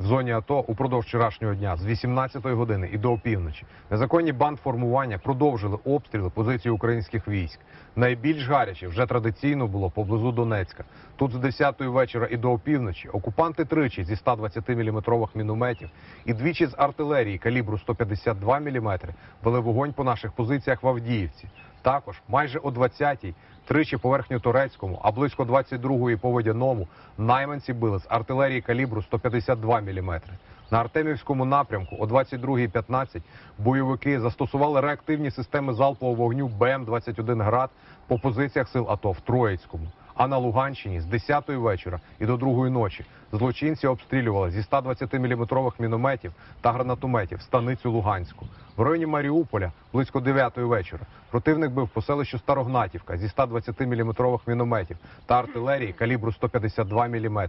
в зоні АТО упродовж вчорашнього дня з 18-ї години і до опівночі. Незаконні бандформування продовжили обстріли позицій українських військ. Найбільш гаряче вже традиційно було поблизу Донецька. Тут з 10-ї вечора і до опівночі окупанти тричі зі 120 мм мінометів і двічі з артилерії калібру 152 мм вели вогонь по наших позиціях в Авдіївці. Також майже о 20-й, тричі по верхньотурецькому, а близько 22-ї по водяному найманці били з артилерії калібру 152 мм. На Артемівському напрямку о 22.15 бойовики застосували реактивні системи залпового вогню БМ-21 «Град» по позиціях сил АТО в Троїцькому. А на Луганщині з 10-ї вечора і до 2-ї ночі злочинці обстрілювали зі 120-мм мінометів та гранатометів станицю Луганську. В районі Маріуполя близько 9-ї вечора противник бив по селищу Старогнатівка зі 120-мм мінометів та артилерії калібру 152 мм.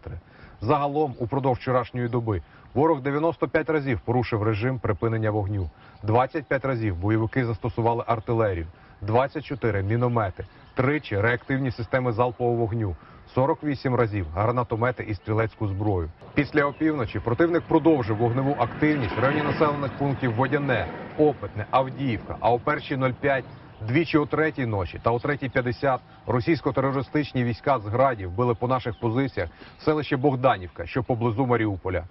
Загалом, упродовж вчорашньої доби, ворог 95 разів порушив режим припинення вогню. 25 разів бойовики застосували артилерію, 24 міномети, тричі реактивні системи залпового вогню. 48 разів гранатомети і стрілецьку зброю. Після опівночі противник продовжив вогневу активність в районі населених пунктів Водяне, Опитне, Авдіївка. А о першій 05 двічі о третій ночі та о третій 50 російсько-терористичні війська з градів били по наших позиціях селище Богданівка, що поблизу Маріуполя.